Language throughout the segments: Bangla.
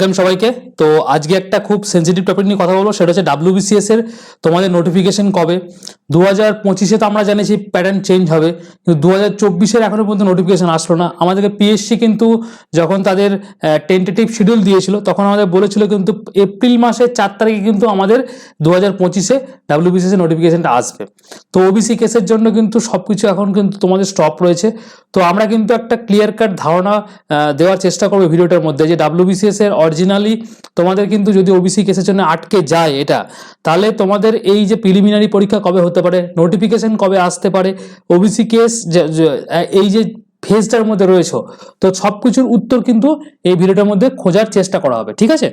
ওয়েলকাম সবাইকে। তো আজকে একটা খুব সেন্সিটিভ টপিক নিয়ে কথা বলব, সেটা হচ্ছে ডাব্লিউবিসিএস এর তোমাদের নোটিফিকেশন কবে? দু হাজার পঁচিশে তো আমরা জানিছি প্যাটার্ন চেঞ্জ হবে, কিন্তু দু হাজার চব্বিশের এখনও পর্যন্ত নোটিফিকেশন আসলো না। আমাদেরকে পিএসসি কিন্তু যখন তাদের টেন্টেটিভ শিডিউল দিয়েছিল, তখন আমাদের বলেছিল কিন্তু এপ্রিল মাসের চার তারিখে কিন্তু আমাদের দু হাজার পঁচিশে ডাব্লিউবিসিএস এর নোটিফিকেশনটা আসবে। তো ওবিসি কেসের জন্য কিন্তু সব কিছু এখন কিন্তু তোমাদের স্টপ রয়েছে। তো আমরা কিন্তু একটা ক্লিয়ার কাট ধারণা দেওয়ার চেষ্টা করব ভিডিওটার মধ্যে যে ডাব্লিউবিসিএস এর অরিজিনালি তোমাদের কিন্তু যদি ওবিসি কেসের জন্য আটকে যায় এটা, তাহলে তোমাদের এই যে প্রিলিমিনারি পরীক্ষা কবে হতে পারে নোটিফিকেশন কবে আসতে পারে ওবিসি কেস এই যে ফেজটার মধ্যে রয়েছে, তো সব কিছুর উত্তর কিন্তু এই ভিডিওটার মধ্যে খোঁজার চেষ্টা করা হবে, ঠিক আছে?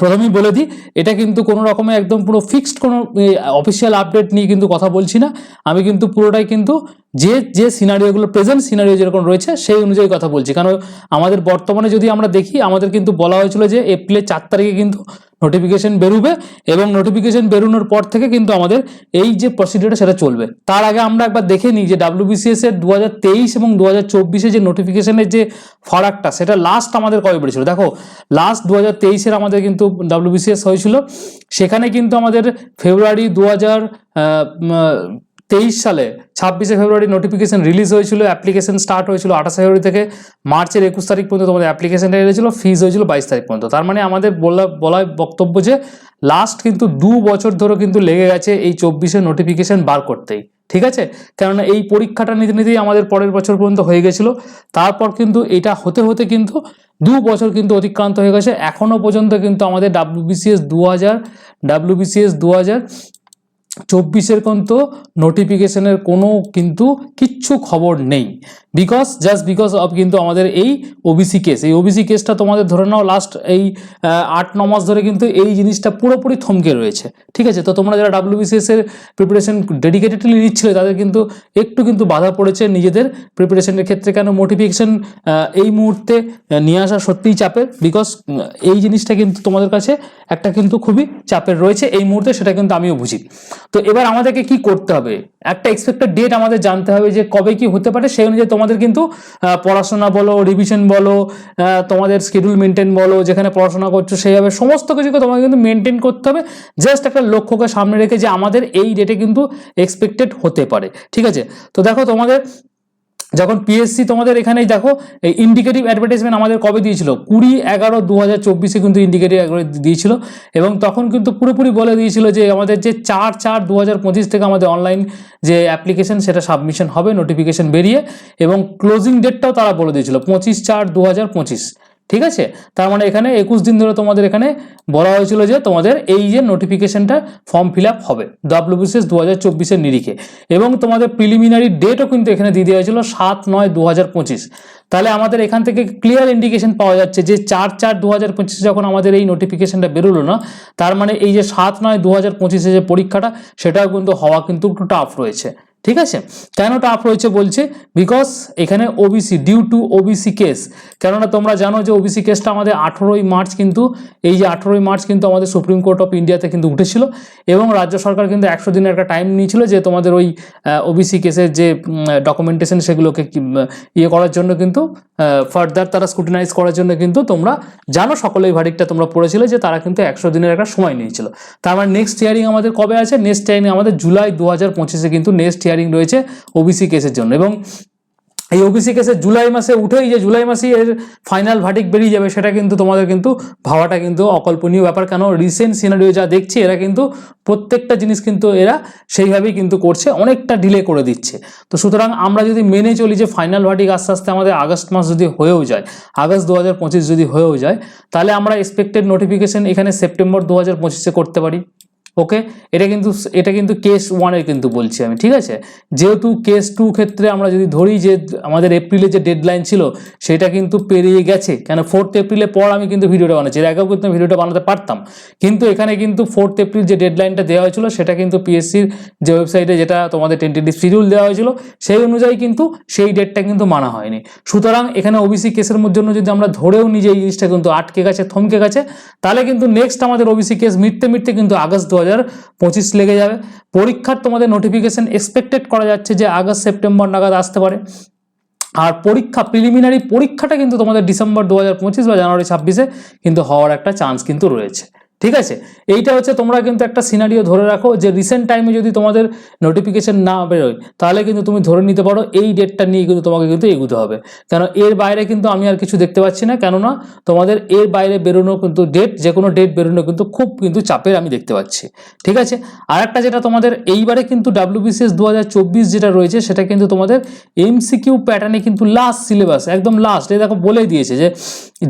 প্রথমেই বলে দিই, এটা কিন্তু কোনো রকমের একদম পুরো ফিক্সড কোনো অফিসিয়াল আপডেট নিয়ে কিন্তু কথা বলছি না। আমি কিন্তু পুরোটাই কিন্তু যে যে সিনারিওগুলো প্রেজেন্ট সিনারিও যেরকম রয়েছে, সেই অনুযায়ী কথা বলছি। কারণ আমাদের বর্তমানে যদি আমরা দেখি, আমাদের কিন্তু বলা হয়েছিল যে এপ্রিলের চার তারিখে কিন্তু নোটিফিকেশন বেরোবে এবং নোটিফিকেশন বেরোনোর পর থেকে কিন্তু আমাদের এই যে প্রসিডিওরটা সেটা চলবে। তার আগে আমরা একবার দেখে নিই যে ডাব্লিউবিসিএস এর দু হাজার তেইশ এবং দু হাজার চব্বিশে যে নোটিফিকেশনের যে ফারাকটা, সেটা লাস্ট আমাদের কবে বেড়েছিল দেখো লাস্ট দু হাজার তেইশের আমাদের কিন্তু ডাব্লিউবিসিএস হয়েছিল। সেখানে কিন্তু আমাদের ফেব্রুয়ারি দু হাজার তেইশ সালে ছাব্বিশে ফেব্রুয়ারি নোটিফিকেশন রিলিজ হয়েছিল অ্যাপ্লিকেশন স্টার্ট হয়েছিল আঠাশে ফেব্রুয়ারি থেকে মার্চের একুশ তারিখ পর্যন্ত তোমাদের অ্যাপ্লিকেশনটা এসেছিল ফিজ হয়েছিল বাইশ তারিখ পর্যন্ত। তার মানে আমাদের বলা বলা বক্তব্য যে লাস্ট কিন্তু দু বছর ধরে কিন্তু লেগে গেছে এই চব্বিশে নোটিফিকেশন বার করতেই। ঠিক আছে? কেননা এই পরীক্ষাটা নিতে নিতেই আমাদের পরের বছর পর্যন্ত হয়ে গেছিল। তারপর কিন্তু এটা হতে হতে কিন্তু দু বছর কিন্তু অতিক্রান্ত হয়ে গেছে। এখনও পর্যন্ত কিন্তু আমাদের ডাব্লিউবিসিএস দু হাজার ডাব্লিউবিসিএস দু হাজার চব্বিশের কিন্তু নোটিফিকেশনের কোনো কিন্তু কিচ্ছু খবর নেই। বিকজ জাস্ট বিকজ অফ কিন্তু আমাদের এই ওবিসি কেস এই ওবিসি কেসটা তোমাদের ধরে নাও লাস্ট এই আট, ন মাস ধরে কিন্তু এই জিনিসটা পুরোপুরি থমকে রয়েছে। ঠিক আছে? তো তোমরা যারা ডাব্লিউবিসিএস এর প্রিপারেশন ডেডিকেটেডলি নিচ্ছিলে, তাদের কিন্তু একটু কিন্তু বাধা পড়েছে নিজেদের প্রিপারেশনের ক্ষেত্রে। কেন? মোটিফিকেশন এই মুহূর্তে নিয়ে আসা সত্যিই চাপের। বিকজ এই জিনিসটা কিন্তু তোমাদের কাছে একটা কিন্তু খুবই চাপের রয়েছে। এই মুহূর্তে সেটা কিন্তু আমিও বুঝি। তো এবার আমাদেরকে কি করতে হবে? একটা এক্সপেক্টেড ডেট আমাদের জানতে হবে যে কবে কি হতে পারে, সেই অনুযায়ী তোমাদের কিন্তু পড়াশোনা বলো রিভিশন বলো তোমাদের স্কেডিউল মেনটেন বলো, যেখানে পড়াশোনা করছ সেইভাবে সমস্ত কিছুকে তোমাকে কিন্তু মেনটেন করতে হবে। জাস্ট একটা লক্ষ্যকে সামনে রেখে যে আমাদের এই ডেটে কিন্তু এক্সপেক্টেড হতে পারে, ঠিক আছে? তো দেখো তোমাদের যখন পিএসসি তোমাদের এখানেই দেখো, এই ইন্ডিকেটিভ অ্যাডভার্টাইজমেন্ট আমাদের কবে দিয়েছিল? কুড়ি এগারো দু হাজার চব্বিশে কিন্তু ইন্ডিকেটিভ দিয়েছিল। এবং তখন কিন্তু পুরোপুরি বলে দিয়েছিল যে আমাদের যে চার চার দু হাজার পঁচিশ থেকে আমাদের অনলাইন যে অ্যাপ্লিকেশন সেটা সাবমিশন হবে নোটিফিকেশন বেরিয়ে। এবং ক্লোজিং ডেটটাও তারা বলে দিয়েছিল, পঁচিশ চার দু হাজার পঁচিশ। ঠিক আছে? তার মানে এখানে একুশ দিন ধরে তোমাদের এখানে বলা হয়েছিল যে তোমাদের এই যে নোটিফিকেশনটা ফর্ম ফিল হবে ডাব্লিউবিসিএস দু হাজার চব্বিশের নিরিখে। এবং তোমাদের প্রিলিমিনারি ডেটও কিন্তু এখানে দিয়ে দেওয়া হয়েছিল সাত নয় দু হাজার পঁচিশ। তাহলে আমাদের এখান থেকে ক্লিয়ার ইন্ডিকেশন পাওয়া যাচ্ছে যে চার চার দু হাজার পঁচিশে যখন আমাদের এই নোটিফিকেশনটা বেরোলো না, তার মানে এই যে সাত নয় দু হাজার পঁচিশে যে পরীক্ষাটা, সেটাও কিন্তু হওয়া কিন্তু একটু টাফ রয়েছে। ঠিক আছে? কেন টাফ রয়েছে বলছে? বিকজ এখানে OBC due to OBC case কেননা তোমরা জানো যে ওবিসি কেসটা আমাদের আঠেরোই মার্চ কিন্তু, এই যে আঠেরোই মার্চ কিন্তু আমাদের সুপ্রিম কোর্ট অফ ইন্ডিয়াতে কিন্তু উঠেছিল এবং রাজ্য সরকার কিন্তু একশো দিনের একটা টাইম নিয়েছিল যে তোমাদের ওই ওবিসি কেসের যে ডকুমেন্টেশন সেগুলোকে ইয়ে করার জন্য কিন্তু ফার্দার তারা স্কুটিনাইজ করার জন্য কিন্তু তোমরা জানো সকলেই ভারিকটা তোমরা পড়েছিলে যে তারা কিন্তু একশো দিনের একটা সময় নিয়েছিল। তার মানে নেক্সট হিয়ারিং আমাদের কবে আছে? নেক্সট হিয়ারিং আমাদের জুলাই দু হাজার পঁচিশে কিন্তু নেক্সট হিয়ারিং রয়েছে ওবিসি কেসের জন্য। এবং এই ওবিসি কেসে জুলাই মাসে উঠেই যে জুলাই মাসেই এর ফাইনাল ভার্ডিক বেরিয়ে যাবে, সেটা কিন্তু তোমাদের কিন্তু ভাবাটা কিন্তু অকল্পনীয় ব্যাপার। কেন? রিসেন্ট সিনারিও যা দেখছি, এরা কিন্তু প্রত্যেকটা জিনিস কিন্তু এরা সেইভাবেই কিন্তু করছে, অনেকটা ডিলে করে দিচ্ছে। তো সুতরাং আমরা যদি মেনে চলি যে ফাইনাল ভার্ডিক আস্তে আস্তে আমাদের আগস্ট মাস যদি হয়েও যায়, আগস্ট দু হাজার পঁচিশ যদি হয়েও যায়, তাহলে আমরা এক্সপেক্টেড নোটিফিকেশন এখানে সেপ্টেম্বর দু করতে পারি। ওকে এটা কিন্তু এটা কিন্তু কেস ওয়ানের কিন্তু বলছি আমি, ঠিক আছে? যেহেতু কেস টু ক্ষেত্রে আমরা যদি ধরি যে আমাদের এপ্রিলে যে ডেডলাইন ছিল, সেটা কিন্তু পেরিয়ে গেছে। কেন? ফোর্থ এপ্রিলের পর আমি কিন্তু ভিডিওটা বানাচ্ছি। এর আগেও কিন্তু ভিডিওটা বানাতে পারতাম। কিন্তু এখানে কিন্তু ফোর্থ এপ্রিল যে ডেডলাইনটা দেওয়া হয়েছিল, সেটা কিন্তু পিএসসির যে ওয়েবসাইটে যেটা তোমাদের টেন্টেটিভ শিডিউল দেওয়া হয়েছিল, সেই অনুযায়ী কিন্তু সেই ডেটটা কিন্তু মানা হয়নি। সুতরাং এখানে ওবিসি কেসের জন্য যদি আমরা ধরেও যে এই জিনিসটা কিন্তু আটকে গেছে, থমকে গেছে, তাহলে কিন্তু নেক্সট আমাদের ওবিসি কেস মিটতে মিটতে কিন্তু আগস্ট হাজার পঁচিশ লেগে যাবে। পরীক্ষার তোমাদের নোটিফিকেশন এক্সপেক্টেড করা যাচ্ছে যে আগস্ট সেপ্টেম্বর নাগাদ আসতে পারে। আর পরীক্ষা প্রিলিমিনারি পরীক্ষাটা কিন্তু তোমাদের ডিসেম্বর দু হাজার পঁচিশ বা জানুয়ারি ছাব্বিশে কিন্তু হওয়ার একটা চান্স কিন্তু রয়েছে। ঠিক আছে? এইটা হচ্ছে তোমরা কিন্তু একটা সিনারিও ধরে রাখো যে রিসেন্ট টাইমে যদি তোমাদের নোটিফিকেশান না বেরোয়, তাহলে কিন্তু তুমি ধরে নিতে পারো এই ডেটটা নিয়ে কিন্তু তোমাকে কিন্তু এগুতে হবে। কেন এর বাইরে কিন্তু আমি আর কিছু দেখতে পাচ্ছি না, কেননা তোমাদের এর বাইরে বেরোনো কিন্তু ডেট যে কোনো ডেট বেরোনো কিন্তু খুব কিন্তু চাপের আমি দেখতে পাচ্ছি। ঠিক আছে? আর একটা যেটা তোমাদের এইবারে কিন্তু ডাব্লিউবিসিএস দু হাজার চব্বিশ যেটা রয়েছে, সেটা কিন্তু তোমাদের এমসিকিউ প্যাটার্নে কিন্তু লাস্ট সিলেবাস একদম লাস্ট এই দেখো বলেই দিয়েছে যে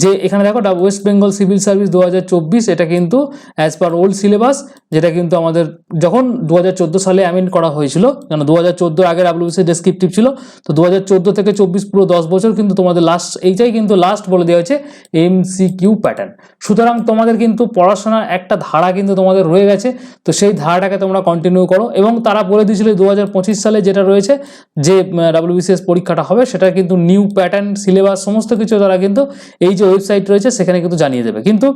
যে এখানে দেখো ওয়েস্ট বেঙ্গল সিভিল সার্ভিস দু হাজার চব্বিশ, এটা কিন্তু অ্যাজ পার ওল্ড সিলেবাস যেটা কিন্তু আমাদের যখন দু হাজার চোদ্দ সালে অ্যামেন্ড করা হয়েছিল কেন দু হাজার চোদ্দোর আগে ডাব্লিউবিসি ডেসক্রিপটিভ ছিল, তো দু হাজার চোদ্দ থেকে চব্বিশ পুরো দশ বছর কিন্তু তোমাদের লাস্ট এইটাই কিন্তু লাস্ট বলে দেওয়া হয়েছে এমসিকিউ প্যাটার্ন সুতরাং তোমাদের কিন্তু পড়াশোনার একটা ধারা কিন্তু তোমাদের রয়ে গেছে, তো সেই ধারাটাকে তোমরা কন্টিনিউ করো। এবং তারা বলে দিয়েছিল দু হাজার পঁচিশ সালে যেটা রয়েছে, যে ডাব্লিউবিসিএস পরীক্ষাটা হবে, সেটা কিন্তু নিউ প্যাটার্ন সিলেবাস সমস্ত কিছু তারা কিন্তু এই যে ওয়েবসাইট রয়েছে, সেখানে কিন্তু জানিয়ে দেবে। কিন্তু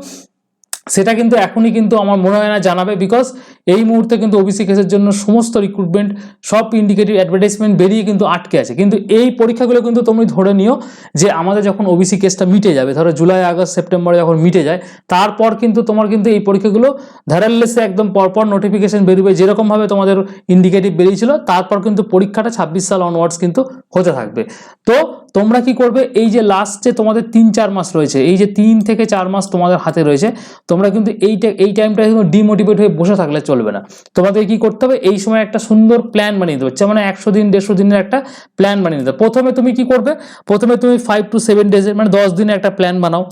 সেটা কিন্তু এখনই কিন্তু আমার মনে হয় না জানাবে বিকজ এই মুহূর্তে কিন্তু ওবিসি কেসের জন্য সমস্ত রিক্রুটমেন্ট সব ইন্ডিকেটিভ অ্যাডভার্টাইজমেন্ট বেরিয়ে কিন্তু আটকে আছে। কিন্তু এই পরীক্ষাগুলো কিন্তু তুমি ধরে নিও যে আমাদের যখন ওবিসি কেসটা মিটে যাবে, ধরো জুলাই আগস্ট সেপ্টেম্বরে যখন মিটে যায়, তারপর কিন্তু তোমার কিন্তু এই পরীক্ষাগুলো ধারাল্লেসে একদম পরপর নোটিফিকেশন বেরোবে যেরকমভাবে তোমাদের ইন্ডিকেটিভ বেরিয়েছিল, তারপর কিন্তু পরীক্ষাটা ছাব্বিশ সাল অনওয়ার্ডস কিন্তু হতে থাকবে। তো তোমরা কি করবে? এই যে লাস্ট যে তোমাদের তিন, চার মাস রয়েছে, এই যে তিন থেকে চার মাস তোমাদের হাতে রয়েছে, তোমরা কিন্তু এইটা এই টাইমটা কিন্তু ডিমোটিভেট হয়ে বসে থাকলে চলবে না। তোমাদের কি করতে হবে? এই সময় একটা সুন্দর প্ল্যান বানিয়ে দিতে হচ্ছে মানে একশো দিন, দেড়শো দিনের একটা প্ল্যান বানিয়ে দিতে হবে। প্রথমে তুমি কি করবে? প্রথমে তুমি ফাইভ টু সেভেন ডেজের মানে দশ দিনের একটা প্ল্যান বানাও।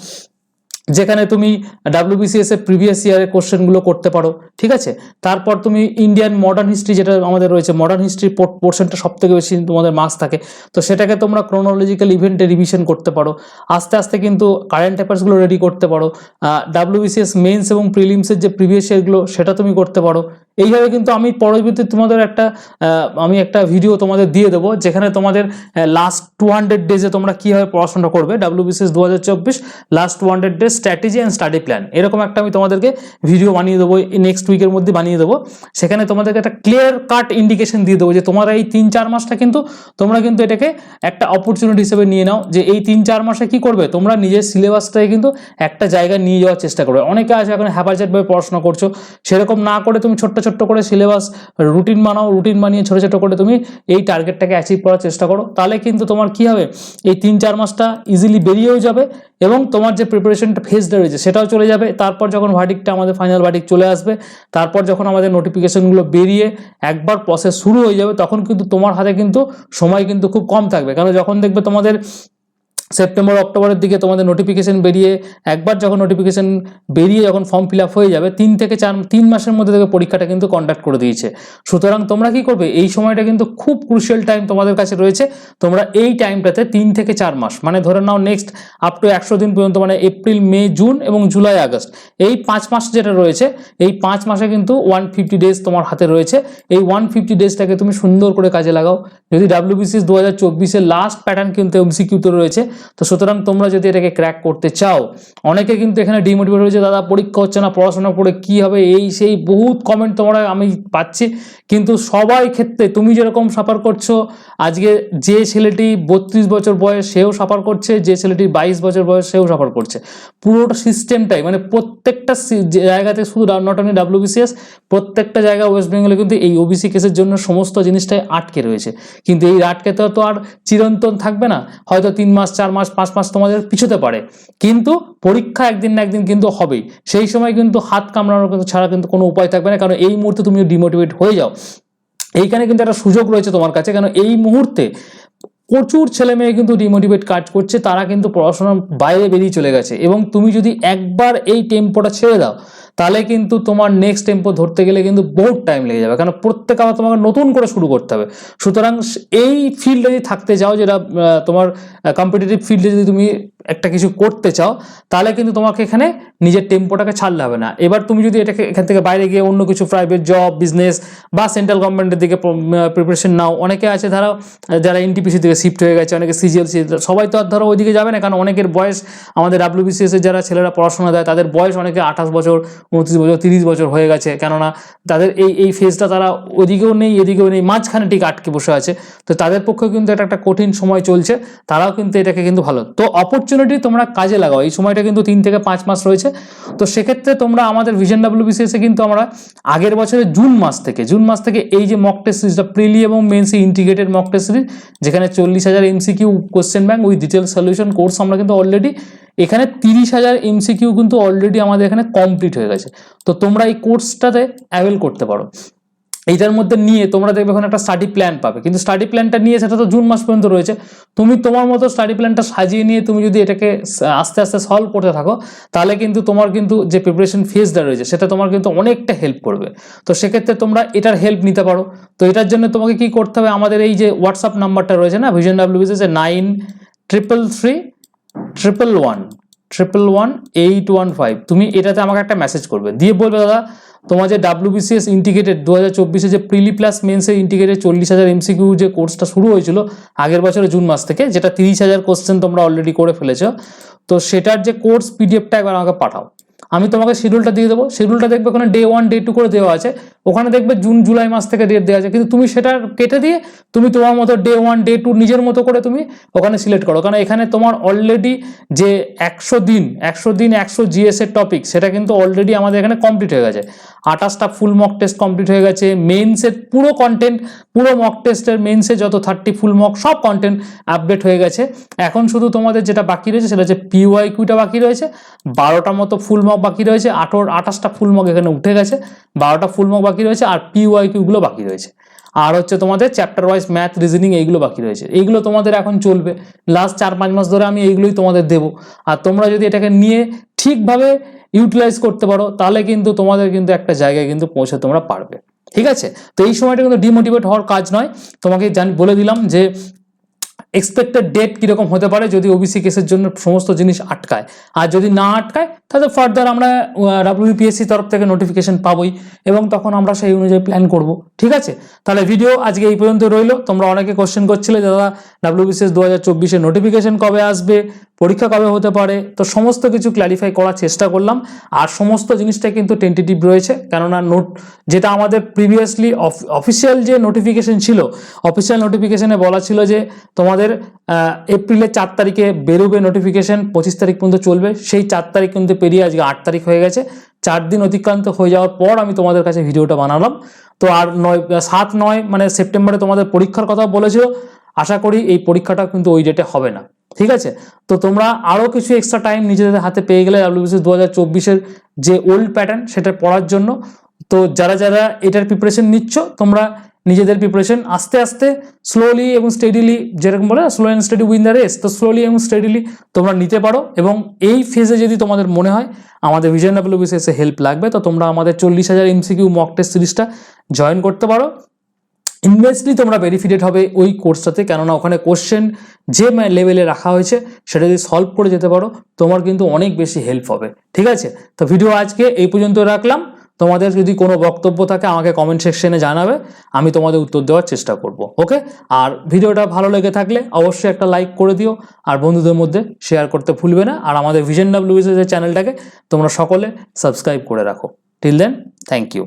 যেখানে তুমি ডাব্লিউবিসিএস এর প্রিভিয়াস ইয়ারের কোশ্চেনগুলো করতে পারো, ঠিক আছে? তারপর তুমি ইন্ডিয়ান মডার্ন হিস্ট্রি যেটা আমাদের রয়েছে মডার্ন হিস্ট্রির পোর্শনটা সব থেকে বেশি তোমাদের মার্কস থাকে। তো সেটাকে তোমরা ক্রোনোলজিক্যাল ইভেন্টে রিভিশন করতে পারো। আস্তে আস্তে কিন্তু কারেন্ট অ্যাফেয়ার্সগুলো রেডি করতে পারো। ডাব্লিউবিসিএস মেন্স এবং প্রিলিমসের যে প্রিভিয়াস ইয়ারগুলো সেটা তুমি করতে পারো। এইভাবে কিন্তু আমি পরবর্তীতে তোমাদের একটা আমি একটা ভিডিও তোমাদের দিয়ে দেবো, যেখানে তোমাদের লাস্ট টু হান্ড্রেড ডেজে তোমরা কীভাবে পড়াশোনা করবে ডাব্লিউবিসিএস দু হাজার চব্বিশ last two hundred days strategy and study plan এরকম একটা আমি তোমাদেরকে ভিডিও বানিয়ে দেবো নেক্সট উইকের মধ্যে বানিয়ে দেবো। সেখানে তোমাদেরকে একটা ক্লিয়ার কাট ইন্ডিকেশন দিয়ে দেবো যে তোমরা এই তিন চার মাসটা কিন্তু, তোমরা কিন্তু এটাকে একটা অপরচুনিটি হিসেবে নিয়ে নাও, যে এই তিন চার মাসে কি করবে, তোমরা নিজের সিলেবাসটাকে কিন্তু একটা জায়গায় নিয়ে যাওয়ার চেষ্টা করবে। অনেকে আছে এখন হ্যাপারজাটভাবে পড়াশোনা করছ, সেরকম না করে তুমি ছোট্ট ছোট্ট করে সিলেবাস রুটিন বানাও রুটিন বানিয়ে ছোটো ছোটো করে তুমি এই টার্গেটটাকে অ্যাচিভ করার চেষ্টা করো। তাহলে কিন্তু তোমার কি হবে? এই তিন চার মাসটা ইজিলি বেরিয়েও যাবে এবং তোমার যে প্রিপারেশনটা ফেজটা রয়েছে সেটাও চলে যাবে। তারপর যখন ভার্ডিকটা আমাদের ফাইনাল ভার্ডিক চলে আসবে, তারপর যখন আমাদের নোটিফিকেশনগুলো বেরিয়ে একবার প্রসেস শুরু হয়ে যাবে, তখন কিন্তু তোমার হাতে কিন্তু সময় কিন্তু খুব কম থাকবে। কারণ যখন দেখবে তোমাদের সেপ্টেম্বর অক্টোবরের দিকে তোমাদের নোটিফিকেশন বেরিয়ে, একবার যখন নোটিফিকেশন বেরিয়ে যখন ফর্ম ফিল আপ হয়ে যাবে, তিন থেকে চার, তিন মাসের মধ্যে থেকে পরীক্ষাটা কিন্তু কন্ডাক্ট করে দিয়েছে। সুতরাং তোমরা কি করবে? এই সময়টা কিন্তু খুব ক্রুশিয়াল টাইম তোমাদের কাছে রয়েছে। তোমরা এই টাইমটাতে তিন থেকে চার মাস মানে ধরে নাও নেক্সট আপ টু একশো দিন পর্যন্ত মানে এপ্রিল মে জুন এবং জুলাই আগস্ট এই পাঁচ মাস যেটা রয়েছে, এই পাঁচ মাসে কিন্তু ওয়ান ফিফটি ডেজ তোমার হাতে রয়েছে। এই ওয়ান ফিফটি ডেজটাকে তুমি সুন্দর করে কাজে লাগাও। যদি ডাব্লিউবিসিএস দু হাজার চব্বিশের লাস্ট প্যাটার্ন কিন্তু এমসিকিউতে রয়েছে তো সুতরাং তোমরা যদি এটাকে ক্র্যাক করতে চাও, অনেকে কিন্তু এখানে ডিমোটিভেট হয়েছে, দাদা, পরীক্ষা হচ্ছে না, পড়াশোনা করে কি হবে? এই সেই বহুত কমেন্ট তোমরা আমি পাচ্ছি। কিন্তু সবাই ক্ষেত্রে তুমি যেরকম সাফার করছ, আজকে যে ছেলেটি বত্রিশ বছর বয়স সেও সাফার করছে, যে ছেলেটি বাইশ বছর বয়স সেও সাফার করছে। পুরোটা সিস্টেমটাই মানে প্রত্যেকটা জায়গাতে শুধু নট অনলি ডাব্লিউবিসিএস প্রত্যেকটা জায়গা ওয়েস্ট বেঙ্গলে কিন্তু এই ওবিসি কেসের জন্য সমস্ত জিনিসটাই আটকে রয়েছে। কিন্তু এই আটকে তো আর চিরন্তন থাকবে না। হয়তো তিন মাস, চার মাস, পাঁচ মাস তোমাদের পিছোতে পারে। কিন্তু পরীক্ষা একদিন না একদিন কিন্তু হবেই। সেই সময় কিন্তু হাত কামড়ানোর কিন্তু ছাড়া কিন্তু কোনো উপায় থাকবে না। কারণ এই মুহূর্তে তুমি ডিমোটিভেট হয়ে যাও। এইখানে কিন্তু একটা সুযোগ রয়েছে তোমার কাছে। কারণ এই মুহূর্তে প্রচুর ছেলে মেয়ে কিন্তু ডিমোটিভেট কাজ করছে। তারা কিন্তু পড়াশোনার বাইরে বেরিয়ে চলে গেছে। এবং তুমি যদি একবার এই টেম্পোটা ছেড়ে দাও তাহলে কিন্তু তোমার নেক্সট টেম্পো ধরতে গেলে কিন্তু বহুত টাইম লেগে যাবে। কারণ প্রত্যেক আবার তোমাকে নতুন করে শুরু করতে হবে। সুতরাং এই ফিল্ডে যদি থাকতে চাও, যেটা তোমার কম্পিটিটিভ ফিল্ডে যদি তুমি একটা কিছু করতে চাও, তাহলে কিন্তু তোমাকে এখানে নিজের টেম্পোটাকে ছাড়লে হবে না। এবার তুমি যদি এটাকে এখান থেকে বাইরে গিয়ে অন্য কিছু প্রাইভেট জব বিজনেস বা সেন্ট্রাল গভর্নমেন্টের দিকে প্রিপারেশন নাও। অনেকে আছে ধরো, যারা এনটিপিসি থেকে শিফট হয়ে গেছে, অনেকে সিজিএলসি সবাই তো আর ধরো ওইদিকে যাবে না, কারণ অনেকের বয়স, আমাদের ডাব্লিউবিসিএস এর যারা ছেলেরা পড়াশোনা দেয়, তাদের বয়স অনেকে আঠাশ বছর, উনত্রিশ বছর, তিরিশ বছর হয়ে গেছে। কেননা তাদের এই এই ফেজটা তারা ওদিকেও নেই, এদিকেও নেই, মাঝখানে ঠিক আটকে বসে আছে। তো তাদের পক্ষে কিন্তু এটা একটা কঠিন সময় চলছে, তারাও কিন্তু এটাকে কিন্তু ভালো। তো অপরচুনিটি তোমরা কাজে লাগাও। এই সময়টা কিন্তু তিন থেকে পাঁচ মাস রয়েছে। তো সেক্ষেত্রে তোমরা আমাদের ভিশন ডাব্লিউবিসিএসে কিন্তু আমরা আগের বছরের জুন মাস থেকে জুন মাস থেকে এই যে মক টেস্ট সিরিজটা প্রিলি এবং মেন্সি ইন্টিগ্রেটেড মক টেস্ট সিরিজ যেখানে চল্লিশ হাজার MCQ question bank with detail solution course আমরা কিন্তু অলরেডি এখানে তিরিশ হাজার এমসিকিউ কিন্তু অলরেডি আমাদের এখানে কমপ্লিট হয়ে গেছে। তো তোমরা এই কোর্সটাতে অ্যাভেল করতে পারো। এইটার মধ্যে নিয়ে তোমরা দেখবে ওখানে একটা স্টাডি প্ল্যান পাবে। কিন্তু স্টাডি প্ল্যানটা নিয়ে সেটা তো জুন মাস পর্যন্ত রয়েছে। তুমি তোমার মতো স্টাডি প্ল্যানটা সাজিয়ে নিয়ে তুমি যদি এটাকে আস্তে আস্তে সলভ করতে থাকো, তাহলে কিন্তু তোমার কিন্তু যে প্রিপারেশন ফেজটা রয়েছে, সেটা তোমার কিন্তু অনেকটা হেল্প করবে। তো সেক্ষেত্রে তোমরা এটার হেল্প নিতে পারো। তো এটার জন্য তোমাকে কি করতে হবে? আমাদের এই যে হোয়াটসঅ্যাপ নাম্বারটা রয়েছে না vision vision WBC nine triple three triple one triple one eight one five তুমি এটাতে আমাকে একটা মেসেজ করবে। দিয়ে বলবে, দাদা তোমার যে ডাব্লিউবিসিএস ইন্টিগ্রেটেড দু হাজার চব্বিশে যে প্রিলি প্লাস মেন্সের ইন্টিগ্রেটেড চল্লিশ হাজার এমসিকিউ যে কোর্সটা শুরু হয়েছিল আগের বছরের জুন মাস থেকে, যেটা তিরিশ হাজার কোশ্চেন তোমরা অলরেডি করে ফেলেছ, তো সেটার যে কোর্স পিডিএফটা একবার আমাকে পাঠাও। আমি তোমাকে শিডিউলটা দিয়ে দেবো। শিডিউলটা দেখবে ওখানে ডে ওয়ান ডে টু করে দেওয়া আছে। ওখানে দেখবে জুন জুলাই মাস থেকে ডেট দেওয়া আছে। কিন্তু তুমি সেটা কেটে দিয়ে তুমি তোমার মতো ডে ওয়ান ডে টু নিজের মতো করে তুমি ওখানে সিলেক্ট করো। কারণ এখানে তোমার অলরেডি যে একশো দিন একশো দিন, একশো জিএস এর টপিক সেটা কিন্তু অলরেডি আমাদের এখানে কমপ্লিট হয়ে গেছে। আঠাশটা ফুল মক টেস্ট কমপ্লিট হয়ে গেছে। মেন্সের পুরো কন্টেন্ট পুরো মক টেস্টের মেন্সে যত থার্টি ফুল মক সব কন্টেন্ট আপডেট হয়ে গেছে। এখন শুধু তোমাদের যেটা বাকি রয়েছে, সেটা হচ্ছে পিওয়াই কিউটা বাকি রয়েছে। বারোটা মতো ফুল মক বাকি রয়েছে, আঠেরো, আঠাশটা ফুল মক এখানে উঠে গেছে, বারোটা ফুল মক বাকি রয়েছে আর পিওয়াই কিউগুলো বাকি রয়েছে। আর হচ্ছে তোমাদের চ্যাপ্টার ওয়াইজ ম্যাথ রিজনিং এইগুলো বাকি রয়েছে। এইগুলো তোমাদের এখন চলবে। লাস্ট চার, পাঁচ মাস ধরে আমি এইগুলোই তোমাদের দেবো। আর তোমরা যদি এটাকে নিয়ে ঠিকভাবে ইউটিলাইজ করতে পারো, তাহলে কিন্তু তোমাদের কিন্তু একটা জায়গায় কিন্তু পৌঁছে তোমরা পারবে। ঠিক আছে? তো এই সময়টা কিন্তু ডিমোটিভেট হওয়ার কাজ নয়। তোমাকে বলে দিলাম যে এক্সপেক্টেড ডেট কীরকম হতে পারে যদি ওবিসি কেসের জন্য সমস্ত জিনিস আটকায়? আর যদি না আটকায়, তাহলে ফার্দার আমরা ডাব্লিউপিএসসি তরফ থেকে নোটিফিকেশন পাবই এবং তখন আমরা সেই অনুযায়ী প্ল্যান করব। ঠিক আছে? তাহলে ভিডিও আজকে এই পর্যন্ত রইল। তোমরা অনেকে কোশ্চেন করছিলে দাদা ডাব্লিউবিসিএস দু হাজার চব্বিশের নোটিফিকেশন কবে আসবে? পরীক্ষা কবে হতে পারে? তো সমস্ত কিছু ক্ল্যারিফাই করার চেষ্টা করলাম। আর সমস্ত জিনিসটা কিন্তু টেন্টেটিভ রয়েছে। কেননা নোট যেটা আমাদের প্রিভিয়াসলি অফিসিয়াল যে নোটিফিকেশন ছিল অফিসিয়াল নোটিফিকেশনে বলা ছিল যে তোমাদের এপ্রিলের চার তারিখে বেরোবে নোটিফিকেশন পঁচিশ তারিখ পর্যন্ত চলবে। সেই চার তারিখ কিন্তু পেরিয়ে আজকে আট তারিখ হয়ে গেছে। চার দিন অতিক্রান্ত হয়ে যাওয়ার পর আমি তোমাদের কাছে ভিডিওটা বানালাম। তো আর নয়, সাত, নয় মানে সেপ্টেম্বরে তোমাদের পরীক্ষার কথা বলেছিল। আশা করি এই পরীক্ষাটা কিন্তু ওই ডেটে হবে না। ঠিক আছে? তো তোমরা আরও কিছু এক্সট্রা টাইম নিজেদের হাতে পেয়ে গেলে ডাব্লিউবিসি দু হাজার চব্বিশের যে ওল্ড প্যাটার্ন সেটা পড়ার জন্য। তো যারা যারা এটার প্রিপারেশন নিচ্ছ, তোমরা নিজেদের প্রিপারেশন আস্তে আস্তে স্লোলি এবং স্টেডিলি যেরকম বলে slow and steady win the race তো স্লোলি এবং স্টেডিলি তোমরা নিতে পারো এবং এই ফেজে যদি তোমাদের মনে হয়, আমাদের ভিজন ডাব্লিউবিসিএসে হেল্প লাগবে, তো তোমরা আমাদের চল্লিশ হাজার এমসিকিউ মক টেস্ট সিরিজটা জয়েন করতে পারো। ইনভেস্টলি তোমরা বেনিফিটেড হবে ওই কোর্সটাতে কেননা ওখানে কোশ্চেন যে লেভেলে রাখা হয়েছে, সেটা যদি সলভ করে যেতে পারো, তোমার কিন্তু অনেক বেশি হেল্প হবে। ঠিক আছে? তো ভিডিও আজকে এই পর্যন্ত রাখলাম। তোমাদের যদি কোনো বক্তব্য থাকে, আমাকে কমেন্ট সেকশনে জানাবে। আমি তোমাদের উত্তর দেওয়ার চেষ্টা করব ওকে আর ভিডিওটা ভালো লেগে থাকলে অবশ্যই একটা লাইক করে দিও। আর বন্ধুদের মধ্যে শেয়ার করতে ভুলবে না। আর আমাদের ভিশন ডাব্লিউএস চ্যানেলটাকে তোমরা সকলে সাবস্ক্রাইব করে রাখো। Till then thank you